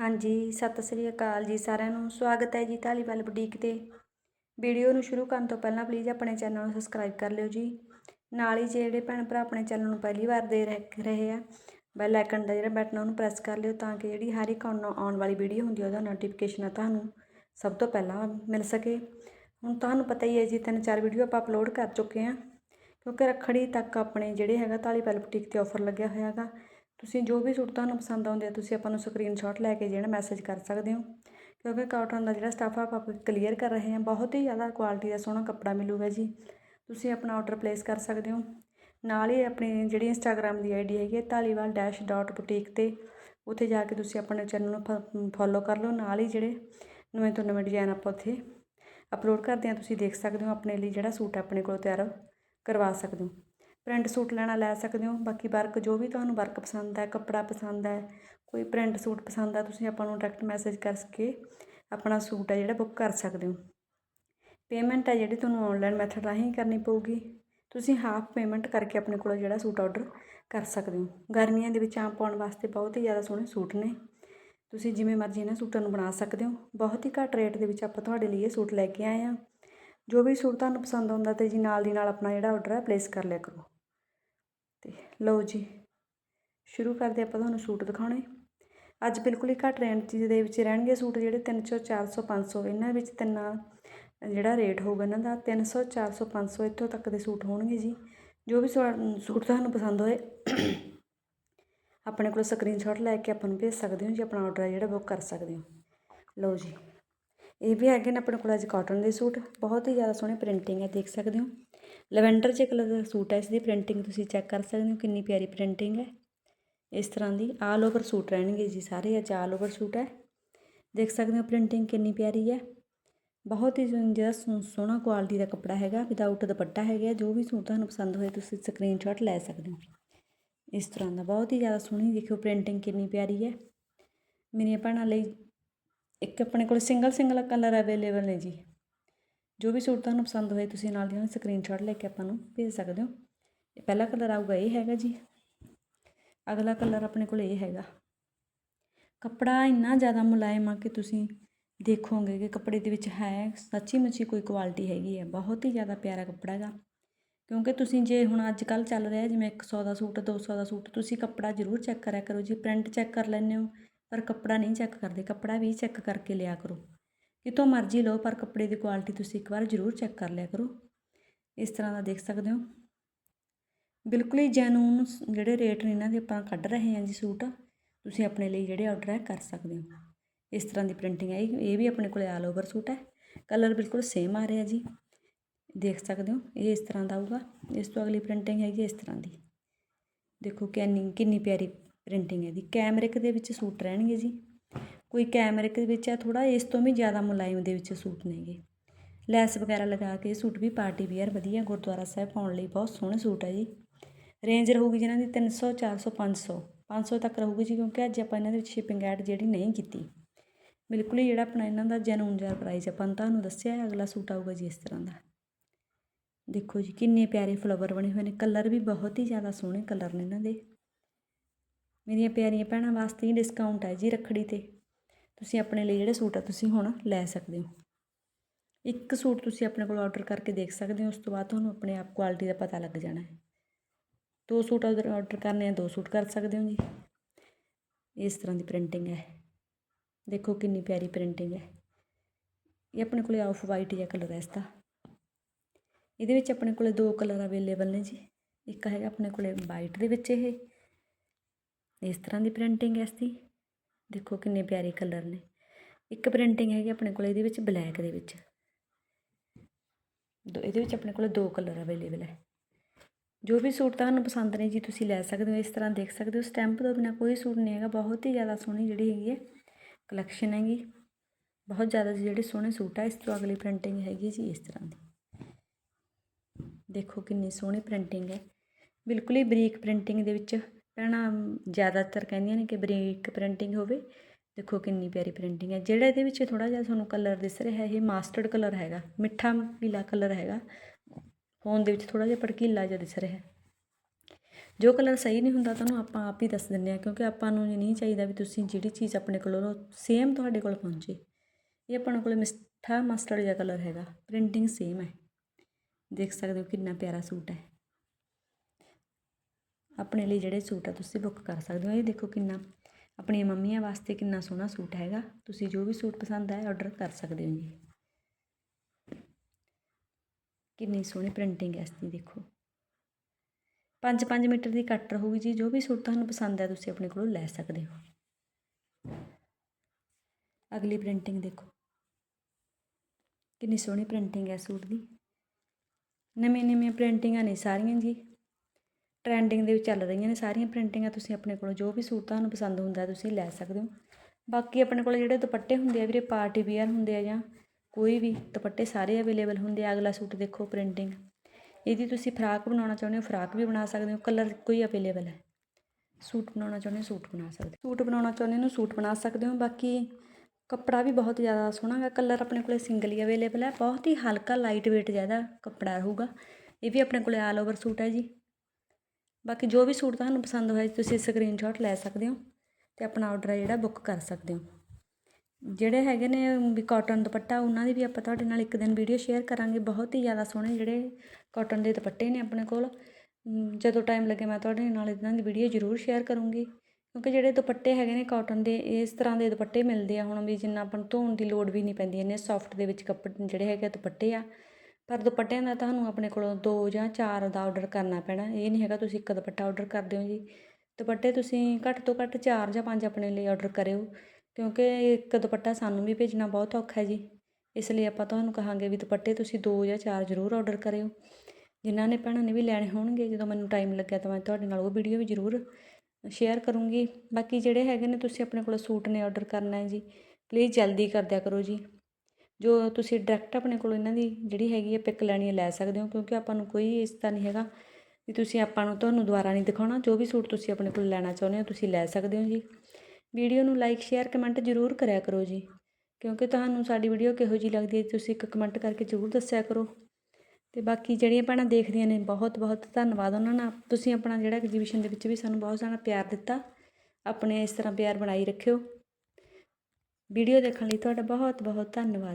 ਹਾਂਜੀ, ਸਤਿ ਸ੍ਰੀ ਅਕਾਲ ਜੀ ਸਾਰਿਆਂ ਨੂੰ। ਸਵਾਗਤ ਹੈ ਜੀ ਧਾਲੀਵਾਲ ਬੁਟੀਕ ਤੇ। ਵੀਡੀਓ ਨੂੰ ਸ਼ੁਰੂ ਕਰਨ ਤੋਂ ਪਹਿਲਾਂ ਪਲੀਜ਼ ਆਪਣੇ ਚੈਨਲ ਨੂੰ ਸਬਸਕ੍ਰਾਈਬ ਕਰ ਲਿਓ ਜੀ। ਨਾਲ ਹੀ ਜਿਹੜੇ ਭੈਣ ਭਰਾ ਆਪਣੇ ਚੈਨਲ ਨੂੰ ਪਹਿਲੀ ਵਾਰ ਦੇ ਰਹਿ- ਰਹੇ ਆ ਬੈਲ ਆਈਕਨ ਦਾ ਜਿਹੜਾ ਬਟਨ ਉਹਨੂੰ ਪ੍ਰੈਸ ਕਰ ਲਿਓ ਤਾਂ ਕਿ ਜਿਹੜੀ ਹਰ ਇੱਕ ਆਉਣ ਆਉਣ ਵਾਲੀ ਵੀਡੀਓ ਹੁੰਦੀ ਉਹਦਾ ਨੋਟੀਫਿਕੇਸ਼ਨ ਤੁਹਾਨੂੰ ਸਭ ਤੋਂ ਪਹਿਲਾਂ ਮਿਲ ਸਕੇ। ਹੁਣ ਤੁਹਾਨੂੰ ਪਤਾ ਹੀ ਹੈ ਜੀ, ਤਿੰਨ ਚਾਰ ਵੀਡੀਓ ਆਪਾਂ ਅਪਲੋਡ ਕਰ ਚੁੱਕੇ ਹਾਂ ਕਿਉਂਕਿ ਰੱਖੜੀ ਤੱਕ ਆਪਣੇ ਜਿਹੜੇ ਹੈਗਾ ਧਾਲੀਵਾਲ ਬੁਟੀਕ ਤੇ ਆਫਰ ਲੱਗਿਆ ਹੋਇਆ ਹੈਗਾ। ਤੁਸੀਂ ਜੋ ਵੀ ਸੂਟ ਤੁਹਾਨੂੰ ਪਸੰਦ ਆਉਂਦੇ ਆ, ਤੁਸੀਂ ਆਪਾਂ ਨੂੰ ਸਕਰੀਨਸ਼ਾਟ ਲੈ ਕੇ ਜਿਹੜਾ ਮੈਸੇਜ ਕਰ ਸਕਦੇ ਹੋ। ਕਿਉਂਕਿ ਕਾਟਨ ਦਾ ਜਿਹੜਾ ਸਟੱਫ ਆ, ਆਪਾਂ ਕਲੀਅਰ ਕਰ ਰਹੇ ਹਾਂ, ਬਹੁਤ ਹੀ ਜ਼ਿਆਦਾ ਕੁਆਲਿਟੀ ਦਾ ਸੋਹਣਾ ਕੱਪੜਾ ਮਿਲੂਗਾ ਜੀ। ਤੁਸੀਂ ਆਪਣਾ ਆਰਡਰ ਪਲੇਸ ਕਰ ਸਕਦੇ ਹੋ। ਨਾਲ ਹੀ ਆਪਣੀ ਜਿਹੜੀ ਇੰਸਟਾਗ੍ਰam ਦੀ ਆਈਡੀ ਹੈਗੀ ਹੈ ਧਾਲੀਵਾਲ ਡੈਸ਼ ਡਾਟ ਬੁਟੀਕ ਤੇ, ਉੱਥੇ ਜਾ ਕੇ ਤੁਸੀਂ ਆਪਣੇ ਚੈਨਲ ਨੂੰ ਫੋਲੋ ਕਰ ਲਓ। ਨਾਲ ਹੀ ਜਿਹੜੇ ਨਵੇਂ ਤੋਂ ਨਵੇਂ ਡਿਜ਼ਾਈਨ ਆਪਾਂ ਉੱਥੇ ਅਪਲੋਡ ਕਰਦੇ ਹਾਂ, ਤੁਸੀਂ ਦੇਖ ਸਕਦੇ ਹੋ, ਆਪਣੇ ਲਈ ਜਿਹੜਾ ਸੂਟ ਆਪਣੇ ਕੋਲ ਤਿਆਰ ਕਰਵਾ ਸਕਦੇ ਹੋ। ਪ੍ਰਿੰਟ ਸੂਟ ਲੈਣਾ ਲੈ ਸਕਦੇ ਹੋ। ਬਾਕੀ ਵਰਕ ਜੋ ਵੀ ਤੁਹਾਨੂੰ ਵਰਕ ਪਸੰਦ ਹੈ, ਕੱਪੜਾ ਪਸੰਦ ਹੈ, ਕੋਈ ਪ੍ਰਿੰਟ ਸੂਟ ਪਸੰਦ ਹੈ, ਤੁਸੀਂ ਆਪਾਂ ਨੂੰ ਡਾਇਰੈਕਟ ਮੈਸੇਜ ਕਰਕੇ ਆਪਣਾ ਸੂਟ ਹੈ ਜਿਹੜਾ ਬੁੱਕ ਕਰ ਸਕਦੇ ਹੋ। ਪੇਮੈਂਟ ਹੈ ਜਿਹੜੀ ਤੁਹਾਨੂੰ ਆਨਲਾਈਨ ਮੈਥਡ ਰਾਹੀਂ ਕਰਨੀ ਪਊਗੀ। ਤੁਸੀਂ ਹਾਫ ਪੇਮੈਂਟ ਕਰਕੇ ਆਪਣੇ ਕੋਲ ਜਿਹੜਾ ਸੂਟ ਆਰਡਰ ਕਰ ਸਕਦੇ ਹੋ। ਗਰਮੀਆਂ ਦੇ ਵਿੱਚ ਆਮ ਪਾਉਣ ਵਾਸਤੇ ਬਹੁਤ ਹੀ ਜ਼ਿਆਦਾ ਸੋਹਣੇ ਸੂਟ ਨੇ। ਤੁਸੀਂ ਜਿਵੇਂ ਮਰਜ਼ੀ ਇਹਨਾਂ ਸੂਟਾਂ ਨੂੰ ਬਣਾ ਸਕਦੇ ਹੋ। ਬਹੁਤ ਹੀ ਘੱਟ ਰੇਟ ਦੇ ਵਿੱਚ ਆਪਾਂ ਤੁਹਾਡੇ ਲਈ ਇਹ ਸੂਟ ਲੈ ਕੇ ਆਏ ਆ ਜੋ ਵੀ ਸੂਟ ਤੁਹਾਨੂੰ ਪਸੰਦ ਆਉਂਦਾ ਤੇ ਜੀ ਨਾਲ ਦੀ ਨਾਲ ਆਪਣਾ ਜਿਹੜਾ ਆਰਡਰ ਹੈ ਪਲੇਸ ਕਰ ਲਿਆ ਕਰੋ। ਤੇ ਲਓ ਜੀ, ਸ਼ੁਰੂ ਕਰਦੇ ਆਪਾਂ ਤੁਹਾਨੂੰ ਸੂਟ ਦਿਖਾਉਣੇ। ਅੱਜ ਬਿਲਕੁਲ ਹੀ ਘੱਟ ਰੇਂਜ ਦੇ ਵਿੱਚ ਰਹਿਣਗੇ ਸੂਟ ਜਿਹੜੇ 300 400 500 ਇਹਨਾਂ ਵਿੱਚ ਤਿੰਨਾਂ ਜਿਹੜਾ ਰੇਟ ਹੋਊਗਾ ਇਹਨਾਂ ਦਾ 300 400 500 ਇੱਥੋਂ ਤੱਕ ਦੇ ਸੂਟ ਹੋਣਗੇ ਜੀ। ਜੋ ਵੀ ਸੂਟ ਤੁਹਾਨੂੰ ਪਸੰਦ ਹੋਏ, ਆਪਣੇ ਕੋਲ ਸਕਰੀਨਸ਼ਾਟ ਲੈ ਕੇ ਆਪਾਂ ਨੂੰ ਭੇਜ ਸਕਦੇ ਹੋ ਜੀ, ਆਪਣਾ ਆਰਡਰ ਜਿਹੜਾ ਬੁੱਕ ਕਰ ਸਕਦੇ ਹੋ। ਲਓ ਜੀ, ਇਹ ਵੀ ਹੈਗੇ ਨੇ ਆਪਣੇ ਕੋਲ ਅੱਜ ਕਾਟਨ ਦੇ ਸੂਟ, ਬਹੁਤ ਹੀ ਜ਼ਿਆਦਾ ਸੋਹਣੇ ਪ੍ਰਿੰਟਿੰਗ ਹੈ, ਦੇਖ ਸਕਦੇ ਹੋ। ਲਵੈਂਡਰ ਜੇ ਕਲਰ ਦਾ ਸੂਟ ਹੈ ਇਸ ਦੀ ਪ੍ਰਿੰਟਿੰਗ ਤੁਸੀਂ ਚੈੱਕ ਕਰ ਸਕਦੇ ਹੋ, ਕਿੰਨੀ ਪਿਆਰੀ ਪ੍ਰਿੰਟਿੰਗ ਹੈ। ਇਸ ਤਰ੍ਹਾਂ ਦੀ ਆਲ ਓਵਰ ਸੂਟ ਰਹਿਣਗੇ ਜੀ ਸਾਰੇ ਅੱਜ ਆਲ ਓਵਰ ਸੂਟ ਹੈ। ਦੇਖ ਸਕਦੇ ਹੋ ਪ੍ਰਿੰਟਿੰਗ ਕਿੰਨੀ ਪਿਆਰੀ ਹੈ। ਬਹੁਤ ਹੀ ਜਿਹੜਾ ਸੋਹਣਾ ਕੁਆਲਿਟੀ ਦਾ ਕੱਪੜਾ ਹੈਗਾ ਵਿਦਆਊਟ ਦੁਪੱਟਾ ਹੈਗਾ, ਜੋ ਵੀ ਸੂਟ ਤੁਹਾਨੂੰ ਪਸੰਦ ਹੋਏ ਤੁਸੀਂ ਸਕਰੀਨਸ਼ਾਟ ਲੈ ਸਕਦੇ ਹੋ। ਇਸ ਤਰ੍ਹਾਂ ਦਾ ਬਹੁਤ ਹੀ ਜ਼ਿਆਦਾ ਸੋਹਣੀ, ਦੇਖਿਓ ਪ੍ਰਿੰਟਿੰਗ ਕਿੰਨੀ ਪਿਆਰੀ ਹੈ। ਮੇਰੀਆਂ ਭੈਣਾਂ ਲਈ ਇੱਕ ਆਪਣੇ ਕੋਲ ਸਿੰਗਲ ਸਿੰਗਲ ਕਲਰ ਅਵੇਲੇਬਲ ਨੇ ਜੀ। ਜੋ ਵੀ ਸੂਟ ਤੁਹਾਨੂੰ ਪਸੰਦ ਹੋਏ, ਤੁਸੀਂ ਨਾਲ ਦੀ ਨਾਲ ਸਕਰੀਨਸ਼ਾਟ ਲੈ ਕੇ ਆਪਾਂ ਨੂੰ ਭੇਜ ਸਕਦੇ ਹੋ। ਪਹਿਲਾ ਕਲਰ ਆਊਗਾ, ਇਹ ਹੈਗਾ ਜੀ। ਅਗਲਾ ਕਲਰ ਆਪਣੇ ਕੋਲ ਇਹ ਹੈਗਾ। ਕੱਪੜਾ ਇੰਨਾ ਜ਼ਿਆਦਾ ਮੁਲਾਇਮ ਆ ਕਿ ਤੁਸੀਂ ਦੇਖੋਗੇ ਕਿ ਕੱਪੜੇ ਦੇ ਵਿੱਚ ਹੈ ਸੱਚੀ ਮੁੱਚੀ ਕੋਈ ਕੁਆਲਿਟੀ ਹੈਗੀ ਹੈ ਬਹੁਤ ਹੀ ਜ਼ਿਆਦਾ ਪਿਆਰਾ ਕੱਪੜਾ ਹੈਗਾ। ਕਿਉਂਕਿ ਤੁਸੀਂ ਜੇ ਹੁਣ ਅੱਜ ਕੱਲ ਚੱਲ ਰਿਹਾ, ਜਿਵੇਂ 100 ਦਾ ਸੂਟ 200 ਦਾ ਸੂਟ, ਤੁਸੀਂ ਕੱਪੜਾ ਜ਼ਰੂਰ ਚੈੱਕ ਕਰਿਆ ਕਰੋ। ਜੀ ਪ੍ਰਿੰਟ ਚੈੱਕ ਕਰ ਲੈਂਦੇ ਹੋ, ਪਰ ਕੱਪੜਾ ਨਹੀਂ ਚੈੱਕ ਕਰਦੇ। ਕੱਪੜਾ ਵੀ ਚੈੱਕ ਕਰਕੇ ਲਿਆ ਕਰੋ। ਕਿਤੋਂ ਮਰਜ਼ੀ ਲਓ, ਪਰ ਕੱਪੜੇ ਦੀ ਕੁਆਲਿਟੀ ਤੁਸੀਂ ਇੱਕ ਵਾਰ ਜ਼ਰੂਰ ਚੈੱਕ ਕਰ ਲਿਆ ਕਰੋ। ਇਸ ਤਰ੍ਹਾਂ ਦਾ ਦੇਖ ਸਕਦੇ ਹੋ। ਬਿਲਕੁਲ ਹੀ ਜੈਨੂਨ ਜਿਹੜੇ ਰੇਟ ਨੇ ਇਹਨਾਂ ਦੇ ਆਪਾਂ ਕੱਢ ਰਹੇ ਹਾਂ ਜੀ ਸੂਟ, ਤੁਸੀਂ ਆਪਣੇ ਲਈ ਜਿਹੜੇ ਆਰਡਰ ਹੈ ਕਰ ਸਕਦੇ ਹੋ। ਇਸ ਤਰ੍ਹਾਂ ਦੀ ਪ੍ਰਿੰਟਿੰਗ ਹੈ, ਇਹ ਵੀ ਆਪਣੇ ਕੋਲ ਆਲ ਓਵਰ ਸੂਟ ਹੈ। ਕਲਰ ਬਿਲਕੁਲ ਸੇਮ ਆ ਰਿਹਾ ਜੀ। ਦੇਖ ਸਕਦੇ ਹੋ, ਇਹ ਇਸ ਤਰ੍ਹਾਂ ਦਾ ਆਊਗਾ। ਇਸ ਤੋਂ ਅਗਲੀ ਪ੍ਰਿੰਟਿੰਗ ਹੈਗੀ ਇਸ ਤਰ੍ਹਾਂ ਦੀ। ਦੇਖੋ ਕਿੰਨੀ ਕਿੰਨੀ ਪਿਆਰੀ ਪ੍ਰਿੰਟਿੰਗ ਹੈ ਦੀ ਕੈਮਰਿਕ ਦੇ ਵਿੱਚ ਸੂਟ ਰਹਿਣਗੇ ਜੀ। ਕੋਈ ਕੈਮਰਿਕ ਦੇ ਵਿੱਚ ਹੈ ਥੋੜਾ ਇਸ ਤੋਂ ਵੀ ਜ਼ਿਆਦਾ ਮੁਲਾਇਮ ਦੇ ਵਿੱਚ ਸੂਟ ਨੇਗੇ ਲੈਸ ਵਗੈਰਾ ਲਗਾ ਕੇ ਸੂਟ ਵੀ ਪਾਰਟੀ ਵੀਅਰ ਵਧੀਆ, ਗੁਰਦੁਆਰਾ ਸਾਹਿਬ ਪਾਉਣ ਲਈ ਬਹੁਤ ਸੋਹਣੇ ਸੂਟ ਹੈ ਜੀ। ਰੇਂਜ ਰਹੂਗੀ ਜਿਹਨਾਂ ਦੀ 300 400 500 500 ਤੱਕ ਰਹੂਗੀ ਜੀ, ਕਿਉਂਕਿ ਅੱਜ ਆਪਾਂ ਇਹਨਾਂ ਦੇ ਵਿੱਚ ਸ਼ਿਪਿੰਗ ਐਡ ਜਿਹੜੀ ਨਹੀਂ ਕੀਤੀ। ਬਿਲਕੁਲ ਹੀ ਜਿਹੜਾ ਆਪਣਾ ਇਹਨਾਂ ਦਾ ਜੈਨੂਨ ਜਿਹਾ ਪ੍ਰਾਈਸ ਆਪਾਂ ਤੁਹਾਨੂੰ ਦੱਸਿਆ ਹੈ, ਅਗਲਾ ਸੂਟ ਆਊਗਾ ਜੀ ਇਸ ਤਰ੍ਹਾਂ ਦਾ। ਦੇਖੋ ਜੀ, ਕਿੰਨੇ ਪਿਆਰੇ ਫਲਾਵਰ ਬਣੇ ਹੋਏ ਨੇ ਕਲਰ ਵੀ ਬਹੁਤ ਹੀ ਜ਼ਿਆਦਾ ਸੋਹਣੇ ਕਲਰ ਨੇ ਇਹਨਾਂ ਦੇ। ਮੇਰੀਆਂ ਪਿਆਰੀਆਂ ਭੈਣਾਂ ਵਾਸਤੇ ਹੀ ਡਿਸਕਾਊਂਟ ਹੈ ਜੀ ਰੱਖੜੀ ਤੇ। ਤੁਸੀਂ ਆਪਣੇ ਲਈ ਜਿਹੜੇ ਸੂਟ ਆ ਤੁਸੀਂ ਹੁਣ ਲੈ ਸਕਦੇ ਹੋ। ਇੱਕ ਸੂਟ ਤੁਸੀਂ ਆਪਣੇ ਕੋਲ ਆਰਡਰ ਕਰਕੇ ਦੇਖ ਸਕਦੇ ਹੋ, ਉਸ ਤੋਂ ਬਾਅਦ ਤੁਹਾਨੂੰ ਆਪਣੇ ਆਪ ਕੁਆਲਿਟੀ ਦਾ ਪਤਾ ਲੱਗ ਜਾਣਾ ਹੈ। ਦੋ ਸੂਟ ਆਰਡਰ ਕਰਨੇ ਆ, ਦੋ ਸੂਟ ਕਰ ਸਕਦੇ ਹੋ ਜੀ। ਇਸ ਤਰ੍ਹਾਂ ਦੀ ਪ੍ਰਿੰਟਿੰਗ ਹੈ। ਦੇਖੋ ਕਿੰਨੀ ਪਿਆਰੀ ਪ੍ਰਿੰਟਿੰਗ ਹੈ। ਇਹ ਆਪਣੇ ਕੋਲੇ ਆਫ ਵਾਈਟ ਜਿਹਾ ਕਲਰ ਹੈ ਇਸ ਦਾ। ਇਹਦੇ ਵਿੱਚ ਆਪਣੇ ਕੋਲੇ ਦੋ ਕਲਰ ਅਵੇਲੇਬਲ ਨੇ ਜੀ। ਇੱਕ ਹੈਗਾ ਆਪਣੇ ਕੋਲੇ ਵਾਈਟ ਦੇ ਵਿੱਚ ਇਹ। ਇਸ ਤਰ੍ਹਾਂ ਦੀ ਪ੍ਰਿੰਟਿੰਗ ਹੈ ਇਸ ਦੀ। ਦੇਖੋ ਕਿੰਨੇ ਪਿਆਰੇ ਕਲਰ ਨੇ। ਇੱਕ ਪ੍ਰਿੰਟਿੰਗ ਹੈਗੀ ਆਪਣੇ ਕੋਲ, ਇਹਦੇ ਵਿੱਚ ਬਲੈਕ ਦੇ ਵਿੱਚ। ਦੋ, ਇਹਦੇ ਵਿੱਚ ਆਪਣੇ ਕੋਲ ਦੋ ਕਲਰ ਅਵੇਲੇਬਲ ਹੈ। ਜੋ ਵੀ ਸੂਟ ਤੁਹਾਨੂੰ ਪਸੰਦ ਨੇ ਜੀ, ਤੁਸੀਂ ਲੈ ਸਕਦੇ ਹੋ, ਇਸ ਤਰ੍ਹਾਂ ਦੇਖ ਸਕਦੇ ਹੋ। ਸਟੈਂਪ ਤੋਂ ਬਿਨਾ ਕੋਈ ਸੂਟ ਨਹੀਂ ਹੈਗਾ, ਬਹੁਤ ਹੀ ਜ਼ਿਆਦਾ ਸੋਹਣੀ ਜਿਹੜੀ ਹੈਗੀ ਹੈ, ਕਲੈਕਸ਼ਨ ਹੈਗੀ। ਬਹੁਤ ਜ਼ਿਆਦਾ ਜਿਹੜੇ ਸੋਹਣੇ ਸੂਟ ਆ, ਇਸ ਤੋਂ ਅਗਲੀ ਪ੍ਰਿੰਟਿੰਗ ਹੈਗੀ ਜੀ, ਇਸ ਤਰ੍ਹਾਂ ਦੀ। ਦੇਖੋ ਕਿੰਨੀ ਸੋਹਣੀ ਪ੍ਰਿੰਟਿੰਗ ਹੈ। ਬਿਲਕੁਲ ਹੀ ਬਰੀਕ ਪ੍ਰਿੰਟਿੰਗ ਦੇ ਵਿੱਚ ਭੈਣਾਂ ਜ਼ਿਆਦਾਤਰ ਕਹਿੰਦੀਆਂ ਨੇ ਕਿ ਬਰੀਕ ਪ੍ਰਿੰਟਿੰਗ ਹੋਵੇ। ਦੇਖੋ ਕਿੰਨੀ ਪਿਆਰੀ ਪ੍ਰਿੰਟਿੰਗ ਹੈ। ਜਿਹੜਾ ਇਹਦੇ ਵਿੱਚ ਥੋੜਾ ਜਿਹਾ ਤੁਹਾਨੂੰ ਕਲਰ ਦਿਸ ਰਿਹਾ, ਇਹ ਮਾਸਟਰਡ ਕਲਰ ਹੈਗਾ। ਮਿੱਠਾ ਪੀਲਾ ਕਲਰ ਹੈਗਾ। ਫੋਨ ਦੇ ਵਿੱਚ ਥੋੜਾ ਜਿਹਾ ਭੜਕੀਲਾ ਜਿਹਾ ਦਿਸ ਰਿਹਾ। ਜੋ ਕਲਰ ਸਹੀ ਨਹੀਂ ਹੁੰਦਾ, ਤੁਹਾਨੂੰ ਆਪਾਂ ਆਪ ਹੀ ਦੱਸ ਦਿੰਦੇ ਆ ਕਿਉਂਕਿ ਆਪਾਂ ਨੂੰ ਨਹੀਂ ਚਾਹੀਦਾ ਵੀ ਤੁਸੀਂ ਜਿਹੜੀ ਚੀਜ਼ ਆਪਣੇ ਕੋਲੋਂ ਸੇਮ ਤੁਹਾਡੇ ਕੋਲ ਪਹੁੰਚੇ। ਇਹ ਆਪਣੇ ਕੋਲ ਮਿੱਠਾ ਮਸਟਰਡ ਜਿਹਾ ਕਲਰ ਹੈਗਾ। ਪ੍ਰਿੰਟਿੰਗ ਸੇਮ ਹੈ। ਦੇਖ ਸਕਦੇ ਹੋ ਕਿੰਨਾ ਪਿਆਰਾ ਸੂਟ ਹੈ। ਆਪਣੇ ਲਈ ਜਿਹੜੇ ਸੂਟ ਆ ਤੁਸੀਂ ਬੁੱਕ ਕਰ ਸਕਦੇ ਹੋ। ਇਹ ਦੇਖੋ ਕਿੰਨਾ, ਆਪਣੀਆਂ ਮੰਮੀਆਂ ਵਾਸਤੇ ਕਿੰਨਾ ਸੋਹਣਾ ਸੂਟ ਹੈਗਾ। ਤੁਸੀਂ ਜੋ ਵੀ ਸੂਟ ਪਸੰਦ ਆਏ ਆਰਡਰ ਕਰ ਸਕਦੇ ਹੋ ਜੀ। ਕਿੰਨੀ ਸੋਹਣੀ ਪ੍ਰਿੰਟਿੰਗ ਹੈ ਇਸ ਦੀ ਦੇਖੋ। 5-5 ਮੀਟਰ ਦੀ ਕੱਟ ਰਹੂਗੀ ਜੀ। ਜੋ ਵੀ ਸੂਟ ਤੁਹਾਨੂੰ ਪਸੰਦ ਹੈ ਤੁਸੀਂ ਆਪਣੇ ਕੋਲੋਂ ਲੈ ਸਕਦੇ ਹੋ। ਅਗਲੀ ਪ੍ਰਿੰਟਿੰਗ ਦੇਖੋ। ਕਿੰਨੀ ਸੋਹਣੀ ਪ੍ਰਿੰਟਿੰਗ ਹੈ ਸੂਟ ਦੀ। ਨਵੀਆਂ ਨਵੀਆਂ ਪ੍ਰਿੰਟਿੰਗਾਂ ਨੇ ਸਾਰੀਆਂ ਜੀ। ਟ੍ਰੈਂਡਿੰਗ ਦੇ ਵਿੱਚ ਚੱਲ ਰਹੀਆਂ ਨੇ, ਸਾਰੀਆਂ ਪ੍ਰਿੰਟਿੰਗਾਂ ਤੁਸੀਂ ਆਪਣੇ ਕੋਲੋਂ ਜੋ ਵੀ ਸੂਟ ਤੁਹਾਨੂੰ ਪਸੰਦ ਹੁੰਦਾ ਤੁਸੀਂ ਲੈ ਸਕਦੇ ਹੋ। ਬਾਕੀ ਆਪਣੇ ਕੋਲ ਜਿਹੜੇ ਦੁਪੱਟੇ ਹੁੰਦੇ ਆ ਵੀਰੇ, ਪਾਰਟੀ ਵੀਅਰ ਹੁੰਦੇ ਆ ਜਾਂ ਕੋਈ ਵੀ ਦੁਪੱਟੇ ਸਾਰੇ ਅਵੇਲੇਬਲ ਹੁੰਦੇ ਆ, ਅਗਲਾ ਸੂਟ ਦੇਖੋ ਪ੍ਰਿੰਟਿੰਗ ਇਹਦੀ ਤੁਸੀਂ ਫਰਾਕ ਬਣਾਉਣਾ ਚਾਹੁੰਦੇ ਹੋ, ਫਰਾਕ ਵੀ ਬਣਾ ਸਕਦੇ ਹੋ ਕਲਰ ਕੋਈ ਅਵੇਲੇਬਲ ਹੈ। ਸੂਟ ਬਣਾਉਣਾ ਚਾਹੁੰਦੇ ਹੋ, ਸੂਟ ਬਣਾ ਸਕਦੇ ਹੋ। ਸੂਟ ਬਣਾਉਣਾ ਚਾਹੁੰਦੇ ਹੋ, ਸੂਟ ਬਣਾ ਸਕਦੇ ਹੋ, ਬਾਕੀ ਕੱਪੜਾ ਵੀ ਬਹੁਤ ਜ਼ਿਆਦਾ ਸੋਹਣਾ ਹੈ ਕਲਰ ਆਪਣੇ ਕੋਲੇ ਸਿੰਗਲ ਹੀ ਅਵੇਲੇਬਲ ਹੈ, ਬਹੁਤ ਹੀ ਹਲਕਾ ਲਾਈਟ weight ਜ਼ਿਆਦਾ ਕੱਪੜਾ ਰਹੂਗਾ। ਇਹ ਵੀ ਆਪਣੇ ਕੋਲੇ ਆਲ ਓਵਰ ਸੂਟ ਹੈ ਜੀ। ਬਾਕੀ ਜੋ ਵੀ ਸੂਟ ਤੁਹਾਨੂੰ ਪਸੰਦ ਹੋਇਆ ਤੁਸੀਂ ਸਕਰੀਨਸ਼ਾਟ ਲੈ ਸਕਦੇ ਹੋ ਤੇ ਆਪਣਾ ਆਰਡਰ ਹੈ ਜਿਹੜਾ ਬੁੱਕ ਕਰ ਸਕਦੇ ਹੋ। ਜਿਹੜੇ ਹੈਗੇ ਨੇ ਵੀ ਕਾਟਨ ਦੁਪੱਟਾ, ਉਹਨਾਂ ਦੀ ਵੀ ਆਪਾਂ ਤੁਹਾਡੇ ਨਾਲ ਇੱਕ ਦਿਨ ਵੀਡੀਓ ਸ਼ੇਅਰ ਕਰਾਂਗੇ। ਬਹੁਤ ਹੀ ਜ਼ਿਆਦਾ ਸੋਹਣੇ ਜਿਹੜੇ ਕਾਟਨ ਦੇ ਦੁਪੱਟੇ ਨੇ ਆਪਣੇ ਕੋਲ। ਜਦੋਂ ਟਾਈਮ ਲੱਗੇ ਮੈਂ ਤੁਹਾਡੇ ਨਾਲ ਇਹਨਾਂ ਦੀ ਵੀਡੀਓ ਜ਼ਰੂਰ ਸ਼ੇਅਰ ਕਰੂੰਗੀ। ਕਿਉਂਕਿ ਜਿਹੜੇ ਦੁਪੱਟੇ ਹੈਗੇ ਨੇ ਕਾਟਨ ਦੇ, ਇਸ ਤਰ੍ਹਾਂ ਦੇ ਦੁਪੱਟੇ ਮਿਲਦੇ ਆ ਹੁਣ ਵੀ, ਜਿੰਨਾ ਆਪਾਂ ਨੂੰ ਧੋਣ ਦੀ ਲੋੜ ਵੀ ਨਹੀਂ ਪੈਂਦੀ। ਇੰਨੇ ਸੌਫਟ ਦੇ ਵਿੱਚ ਕੱਪੜੇ ਜਿਹੜੇ ਹੈਗੇ ਦੁਪੱਟੇ ਆ। ਪਰ ਦੁਪੱਟਿਆਂ ਦਾ ਤੁਹਾਨੂੰ ਆਪਣੇ ਕੋਲੋਂ ਦੋ ਜਾਂ ਚਾਰ ਦਾ ਆਰਡਰ ਕਰਨਾ ਪੈਣਾ। ਇਹ ਨਹੀਂ ਹੈਗਾ ਤੁਸੀਂ ਇੱਕ ਦੁਪੱਟਾ ਆਰਡਰ ਕਰ ਦਿਓ ਜੀ। ਦੁਪੱਟੇ ਤੁਸੀਂ ਘੱਟ ਤੋਂ ਘੱਟ ਚਾਰ ਜਾਂ ਪੰਜ ਆਪਣੇ ਲਈ ਆਰਡਰ ਕਰਿਓ। ਕਿਉਂਕਿ ਇੱਕ ਦੁਪੱਟਾ ਸਾਨੂੰ ਵੀ ਭੇਜਣਾ ਬਹੁਤ ਔਖਾ ਹੈ ਜੀ। ਇਸ ਲਈ ਆਪਾਂ ਤੁਹਾਨੂੰ ਕਹਾਂਗੇ ਵੀ ਦੁਪੱਟੇ ਤੁਸੀਂ ਦੋ ਜਾਂ ਚਾਰ ਜ਼ਰੂਰ ਆਰਡਰ ਕਰਿਓ। ਜਿਨ੍ਹਾਂ ਨੇ ਭੈਣਾਂ ਨੇ ਵੀ ਲੈਣੇ ਹੋਣਗੇ, ਜਦੋਂ ਮੈਨੂੰ ਟਾਈਮ ਲੱਗਿਆ ਤਾਂ ਮੈਂ ਤੁਹਾਡੇ ਨਾਲ ਉਹ ਵੀਡੀਓ ਵੀ ਜ਼ਰੂਰ ਸ਼ੇਅਰ ਕਰੂੰਗੀ। ਬਾਕੀ ਜਿਹੜੇ ਹੈਗੇ ਨੇ, ਤੁਸੀਂ ਆਪਣੇ ਕੋਲ ਸੂਟ ਨੇ ਆਰਡਰ ਕਰਨਾ ਹੈ ਜੀ ਪਲੀਜ਼ ਜਲਦੀ ਕਰ ਦਿਆ ਕਰੋ ਜੀ। ਜੋ ਤੁਸੀਂ ਡਾਇਰੈਕਟ ਆਪਣੇ ਕੋਲ ਇਹਨਾਂ ਦੀ ਜਿਹੜੀ ਹੈਗੀ ਹੈ ਪਿਕ ਲੈਣੀ ਹੈ ਲੈ ਸਕਦੇ ਹੋ, ਕਿਉਂਕਿ ਆਪਾਂ ਨੂੰ ਕੋਈ ਇਸ ਤਰ੍ਹਾਂ ਨਹੀਂ ਹੈਗਾ ਵੀ ਤੁਸੀਂ ਆਪਾਂ ਨੂੰ ਤੁਹਾਨੂੰ ਦੁਬਾਰਾ ਨਹੀਂ ਦਿਖਾਉਣਾ, ਜੋ ਵੀ ਸੂਟ ਤੁਸੀਂ ਆਪਣੇ ਕੋਲ ਲੈਣਾ ਚਾਹੁੰਦੇ ਹੋ, ਤੁਸੀਂ ਲੈ ਸਕਦੇ ਹੋ ਜੀ। ਵੀਡੀਓ ਨੂੰ ਲਾਈਕ ਸ਼ੇਅਰ ਕਮੈਂਟ ਜ਼ਰੂਰ ਕਰਿਆ ਕਰੋ ਜੀ, ਕਿਉਂਕਿ ਤੁਹਾਨੂੰ ਸਾਡੀ ਵੀਡੀਓ ਕਿਹੋ ਜੀ ਲੱਗਦੀ ਹੈ, ਤੁਸੀਂ ਇੱਕ ਕਮੈਂਟ ਕਰਕੇ ਜ਼ਰੂਰ ਦੱਸਿਆ ਕਰੋ। ਤੇ ਬਾਕੀ ਜਿਹੜੀਆਂ ਭੈਣਾਂ ਦੇਖਦੀਆਂ ਨੇ, ਬਹੁਤ ਬਹੁਤ ਧੰਨਵਾਦ ਉਹਨਾਂ ਨਾਲ। ਤੁਸੀਂ ਆਪਣਾ ਜਿਹੜਾ ਐਗਜੀਬਿਸ਼ਨ ਦੇ ਵਿੱਚ ਵੀ ਸਾਨੂੰ ਬਹੁਤ ਸਾਰਾ ਪਿਆਰ ਦਿੱਤਾ, ਆਪਣੇ ਇਸ ਤਰ੍ਹਾਂ ਪਿਆਰ ਬਣਾਈ ਰੱਖਿਓ। ਵੀਡੀਓ ਦੇਖਣ ਲਈ ਤੁਹਾਡਾ ਬਹੁਤ ਬਹੁਤ ਧੰਨਵਾਦ।